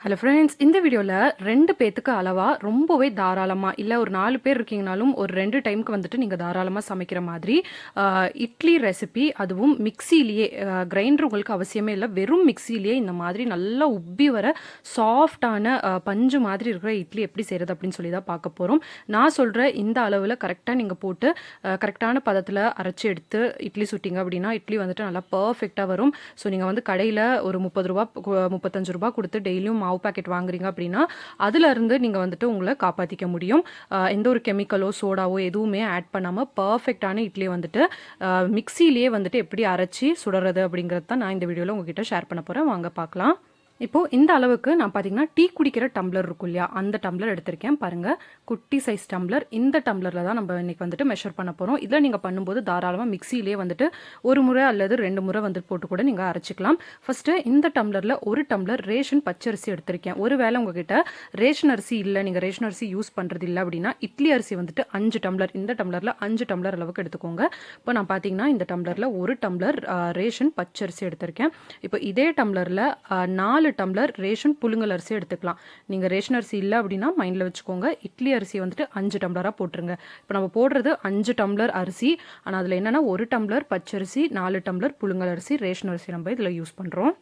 Hello friends இந்த வீடியோவில் ரெண்டு பேத்துக்கு அளவாக ரொம்பவே தாராளமாக இல்லை ஒரு நாலு பேர் இருக்கீங்கனாலும் ஒரு ரெண்டு டைமுக்கு வந்துட்டு நீங்கள் தாராளமாக சமைக்கிற மாதிரி இட்லி ரெசிபி அதுவும் மிக்சிலேயே கிரைண்டர் உங்களுக்கு அவசியமே இல்லை வெறும் மிக்சிலேயே இந்த மாதிரி நல்லா உப்பி வர சாஃப்டான பஞ்சு மாதிரி இருக்கிற இட்லி எப்படி செய்கிறது அப்படின்னு சொல்லி தான் பார்க்க போகிறோம் நான் சொல்கிற இந்த அளவில் கரெக்டாக நீங்கள் போட்டு கரெக்டான பதத்தில் அரைச்சி எடுத்து இட்லி சுட்டிங்க அப்படின்னா இட்லி வந்துட்டு நல்லா பர்ஃபெக்டாக வரும். ஸோ நீங்கள் வந்து கடையில் ஒரு முப்பது ரூபா முப்பத்தஞ்சு ரூபா கொடுத்து டெய்லியும் மாவு பாக்கெட் வாங்குறீங்க அப்படின்னா அதுலேருந்து நீங்கள் வந்துட்டு உங்களை காப்பாற்றிக்க முடியும். எந்த ஒரு கெமிக்கலோ சோடாவோ எதுவுமே ஆட் பண்ணாமல் பர்ஃபெக்டான இட்லி வந்துட்டு மிக்சிலேயே வந்துட்டு எப்படி அரைச்சி சுடுறது அப்படிங்கிறது தான் நான் இந்த வீடியோவில் உங்ககிட்ட ஷேர் பண்ண போகிறேன் வாங்க பார்க்கலாம். இப்போது இந்த அளவுக்கு நான் பார்த்தீங்கன்னா டீ குடிக்கிற டம்ளர் இருக்கும் இல்லையா? அந்த டம்ளர் எடுத்திருக்கேன். பாருங்கள் குட்டி சைஸ் டம்ளர். இந்த டம்ளரில் தான் நம்ம இன்றைக்கி வந்துட்டு மெஷர் பண்ண போகிறோம் இதில் நீங்கள் பண்ணும்போது தாராளமாக மிக்சியிலே வந்துட்டு ஒரு முறை அல்லது ரெண்டு முறை வந்துட்டு போட்டு கூட நீங்கள் அரைச்சிக்கலாம். ஃபஸ்ட்டு இந்த டம்ளரில் ஒரு டம்ளர் ரேஷன் பச்சரிசி எடுத்திருக்கேன். ஒருவேளை உங்ககிட்ட ரேஷன் அரிசி இல்லை நீங்கள் ரேஷன் அரிசி யூஸ் பண்ணுறது இல்லை அப்படின்னா இட்லி அரிசி வந்துட்டு அஞ்சு டம்ளர். இந்த டம்ளரில் அஞ்சு டம்ளர் அளவுக்கு எடுத்துக்கோங்க. இப்போ நான் பார்த்தீங்கன்னா இந்த டம்ளரில் ஒரு டம்ளர் ரேஷன் பச்சரிசி எடுத்திருக்கேன். இப்போ இதே டம்ளரில் நாலு டம்ளர் ரேஷன் புழுங்கல் அரிசி எடுத்துக்கலாம். நீங்கள் ரேஷன் அரிசி இல்லை அப்படின்னா மைண்டில் வச்சுக்கோங்க. இட்லி அரிசி வந்துட்டு அஞ்சு டம்ளராக போட்டுருங்க. இப்போ நம்ம போடுறது அஞ்சு டம்ளர் அரிசி. ஆனால் அதில் என்னென்னா ஒரு டம்ளர் பச்சரிசி நாலு டம்ளர் புழுங்கல் அரிசி ரேஷன் அரிசி நம்ம இதில் யூஸ் பண்ணுறோம்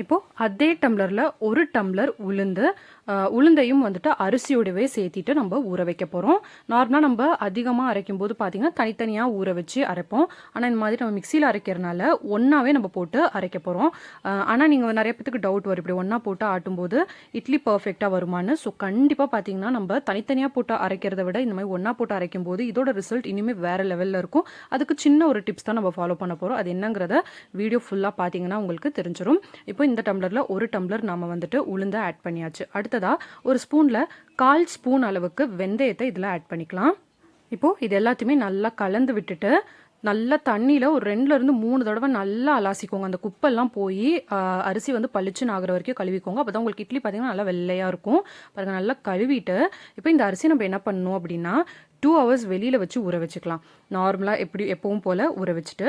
இப்போது அதே டம்ளரில் ஒரு டம்ளர் உளுந்து உளுந்தையும் வந்துட்டு அரிசியோடவே சேர்த்திட்டு நம்ம ஊற வைக்க போகிறோம் நார்மலாக நம்ம அதிகமாக அரைக்கும் போது பார்த்தீங்கன்னா தனித்தனியாக ஊற வச்சு அரைப்போம். ஆனால் இந்த மாதிரி நம்ம மிக்சியில் அரைக்கிறனால ஒன்றாவே நம்ம போட்டு அரைக்க போகிறோம் ஆனால் நீங்கள் நிறைய பேத்துக்கு டவுட் வரும். இப்படி ஒன்றா போட்டு ஆட்டும்போது இட்லி பர்ஃபெக்டாக வருமான்னு. ஸோ கண்டிப்பாக பார்த்தீங்கன்னா நம்ம தனித்தனியாக போட்டு அரைக்கிறத விட இந்த மாதிரி ஒன்றா போட்டு அரைக்கும் போது இதோட ரிசல்ட் இனிமேல் வேறு லெவலில் இருக்கும். அதுக்கு சின்ன ஒரு டிப்ஸ் தான் நம்ம ஃபாலோ பண்ண போகிறோம் அது என்னங்கிறத வீடியோ ஃபுல்லாக பார்த்தீங்கன்னா உங்களுக்கு தெரிஞ்சிடும் இப்போ இந்த டம்ளரில் ஒரு டம்ளர் நம்ம வந்துட்டு உளுந்தை ஆட் பண்ணியாச்சு. அடுத்ததாக ஒரு ஸ்பூனில் கால் ஸ்பூன் அளவுக்கு வெந்தயத்தை இதில் ஆட் பண்ணிக்கலாம். இப்போது இது எல்லாத்தையுமே நல்லா கலந்து விட்டுட்டு நல்லா தண்ணியில் ஒரு ரெண்டுலேருந்து மூணு தடவை நல்லா அலாசிக்கோங்க. அந்த குப்பெல்லாம் போய் அரிசி வந்து பளிச்சுன்னு ஆகிற வரைக்கும் கழுவிக்கோங்க. அப்போ தான் உங்களுக்கு இட்லி பார்த்தீங்கன்னா நல்லா வெள்ளையாக இருக்கும். பாருங்கள் நல்லா கழுவிட்டு இப்போ இந்த அரிசி நம்ம என்ன பண்ணணும் அப்படின்னா டூ ஹவர்ஸ் வெளியில் வச்சு ஊற வச்சுக்கலாம். நார்மலாக எப்படி எப்பவும் போல் ஊற வச்சுட்டு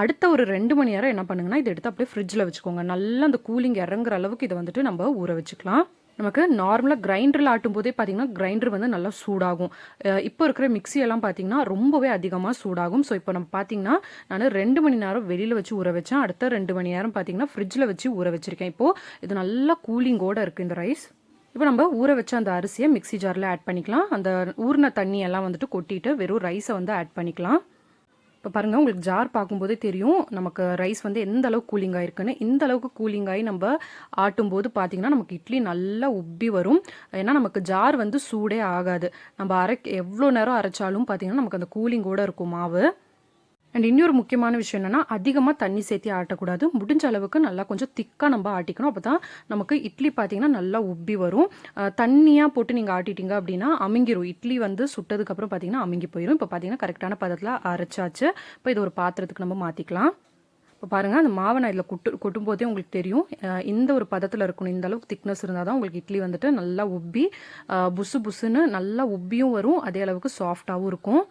அடுத்த ஒரு ரெண்டு மணி நேரம் என்ன பண்ணுங்கன்னா இதை எடுத்து அப்படியே ஃப்ரிட்ஜில் வச்சுக்கோங்க. நல்லா அந்த கூலிங் இறங்குற அளவுக்கு இதை வந்துட்டு நம்ம ஊற வச்சுக்கலாம். நமக்கு நார்மலாக கிரைண்டரில் ஆட்டும் போதே பார்த்தீங்கன்னா கிரைண்டர் வந்து நல்லா சூடாகும். இப்போ இருக்கிற மிக்சியெல்லாம் பார்த்திங்கன்னா பார்த்தீங்கன்னா ரொம்பவே அதிகமாக சூடாகும். ஸோ இப்போ நம்ம பார்த்தீங்கன்னா நான் ரெண்டு மணி நேரம் வெளியில் வச்சு ஊற வச்சேன். அடுத்த ரெண்டு மணி நேரம் பார்த்தீங்கன்னா ஃப்ரிட்ஜில் வச்சு ஊற வச்சுருக்கேன். இப்போது இது நல்லா கூலிங்கோட இருக்குது இந்த ரைஸ் இப்போ நம்ம ஊற வச்ச அந்த அரிசியை மிக்ஸி ஜாரில் ஆட் பண்ணிக்கலாம். அந்த ஊறின தண்ணியெல்லாம் வந்துட்டு கொட்டிட்டு வெறும் ரைஸை வந்து ஆட் பண்ணிக்கலாம். இப்போ பாருங்கள் உங்களுக்கு ஜார் பார்க்கும்போதே தெரியும் நமக்கு ரைஸ் வந்து எந்த அளவுக்கு கூலிங் ஆகிருக்குன்னு இந்த அளவுக்கு கூலிங் ஆகி நம்ம ஆட்டும்போது பார்த்தீங்கன்னா நமக்கு இட்லி நல்லா உப்பி வரும். ஏன்னா நமக்கு ஜார் வந்து சூடே ஆகாது. நம்ம அரை எவ்வளோ நேரம் அரைச்சாலும் பார்த்தீங்கன்னா நமக்கு அந்த கூலிங்கோட இருக்கும் மாவு. அண்ட் இன்னொரு முக்கியமான விஷயம் என்னன்னா அதிகமாக தண்ணி சேர்த்து ஆட்டக்கூடாது. முடிஞ்ச அளவுக்கு நல்லா கொஞ்சம் திக்காக நம்ம ஆட்டிக்கணும். அப்போ தான் நமக்கு இட்லி பார்த்தீங்கன்னா நல்லா உப்பி வரும். தண்ணியாக போட்டு நீங்கள் ஆட்டிட்டீங்க அப்படின்னா அமுங்கிரும். இட்லி வந்து சுட்டதுக்கப்புறம் பார்த்தீங்கன்னா அமுங்கி போயிடும் இப்போ பார்த்தீங்கன்னா கரெக்டான பதத்தில் அரைச்சாச்சு. இப்போ இது ஒரு பாத்திரத்துக்கு நம்ம மாற்றிக்கலாம் இப்போ பாருங்கள் அந்த மாவை நான் இதில் கொட்டு கொட்டும் போதே உங்களுக்கு தெரியும். இந்த ஒரு பதத்தில் இருக்கணும். இந்த அளவுக்கு திக்னஸ் இருந்தால் தான் உங்களுக்கு இட்லி வந்துட்டு நல்லா உப்பி புசு புசுன்னு நல்லா உப்பியும் வரும். அதே அளவுக்கு சாஃப்டாகவும் இருக்கும்.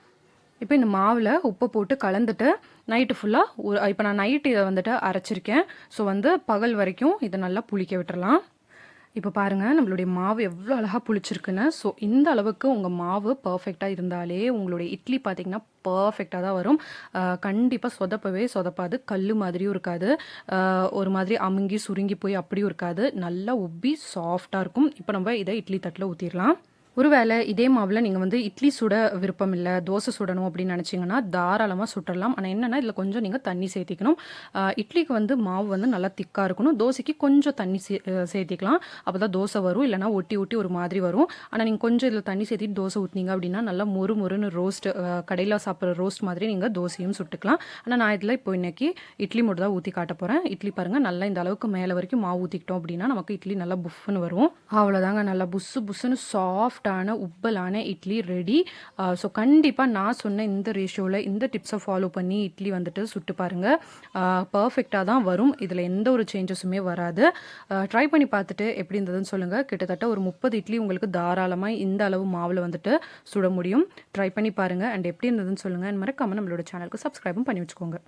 இப்போ இந்த மாவில் உப்பை போட்டு கலந்துட்டு நைட்டு ஃபுல்லாக இப்போ நான் நைட்டு இதை வந்துட்டு அரைச்சிருக்கேன். ஸோ வந்து பகல் வரைக்கும் இதை நல்லா புளிக்க விட்டுறலாம். இப்போ பாருங்கள் நம்மளுடைய மாவு எவ்வளோ அழகாக புளிச்சிருக்குன்னு. ஸோ இந்த அளவுக்கு உங்கள் மாவு பர்ஃபெக்டாக இருந்தாலே உங்களுடைய இட்லி பார்த்தீங்கன்னா பர்ஃபெக்டாக தான் வரும். கண்டிப்பாக சொதப்பவே சொதப்பாது. கல் மாதிரியும் இருக்காது. ஒரு மாதிரி அமுங்கி சுருங்கி போய் அப்படியும் இருக்காது. நல்லா உப்பி சாஃப்டாக இருக்கும். இப்போ நம்ம இதை இட்லி தட்டில் ஊற்றிடலாம் ஒருவேளை இதே மாவில் நீங்கள் வந்து இட்லி சுட விருப்பம் இல்லை தோசை சுடணும் அப்படின்னு நினச்சிங்கன்னா தாராளமாக சுட்டலாம் ஆனால் என்னென்னா இதில் கொஞ்சம் நீங்கள் தண்ணி சேர்த்திக்கணும். இட்லிக்கு வந்து மாவு வந்து நல்லா திக்காக இருக்கணும். தோசைக்கு கொஞ்சம் தண்ணி சே சேர்த்திக்கலாம். அப்போ தான் தோசை வரும். இல்லைனா ஒட்டி ஒட்டி ஒரு மாதிரி வரும். ஆனால் நீங்கள் கொஞ்சம் இதில் தண்ணி சேர்த்திட்டு தோசை ஊற்றினீங்க அப்படின்னா நல்லா மொறு மொறுன்னு ரோஸ்ட் கடையில் சாப்பிட்ற ரோஸ்ட் மாதிரி நீங்கள் தோசையும் சுட்டுக்கலாம். ஆனால் நான் இதில் இப்போ இன்னைக்கு இட்லி மட்டும் தான் ஊற்றி காட்ட போகிறேன் இட்லி பாருங்கள் நல்லா இந்த அளவுக்கு மேலே வரைக்கும் மாவு ஊற்றிக்கிட்டோம் அப்படின்னா நமக்கு இட்லி நல்லா புஃப்னு வரும். அவ்வளோதாங்க நல்லா புஸ்ஸு புஸ்ஸுன்னு சாஃப்ட் சாஃப்டான உப்பலான இட்லி ரெடி ஸோ கண்டிப்பாக நான் சொன்ன இந்த ரேஷியோவில் இந்த டிப்ஸை ஃபாலோ பண்ணி இட்லி வந்துட்டு சுட்டு பாருங்கள் பர்ஃபெக்டாக தான் வரும். இதில் எந்த ஒரு சேஞ்சஸுமே வராது. ட்ரை பண்ணி பார்த்துட்டு எப்படி இருந்ததுன்னு சொல்லுங்கள் கிட்டத்தட்ட ஒரு முப்பது இட்லி உங்களுக்கு தாராளமாக இந்த அளவு மாவில் வந்துட்டு சுட முடியும். ட்ரை பண்ணி பாருங்கள் அண்ட் எப்படி இருந்ததுன்னு சொல்லுங்கள் மறக்காமல் நம்மளோட சேனலுக்கு சப்ஸ்கிரைபும் பண்ணி வச்சுக்கோங்க.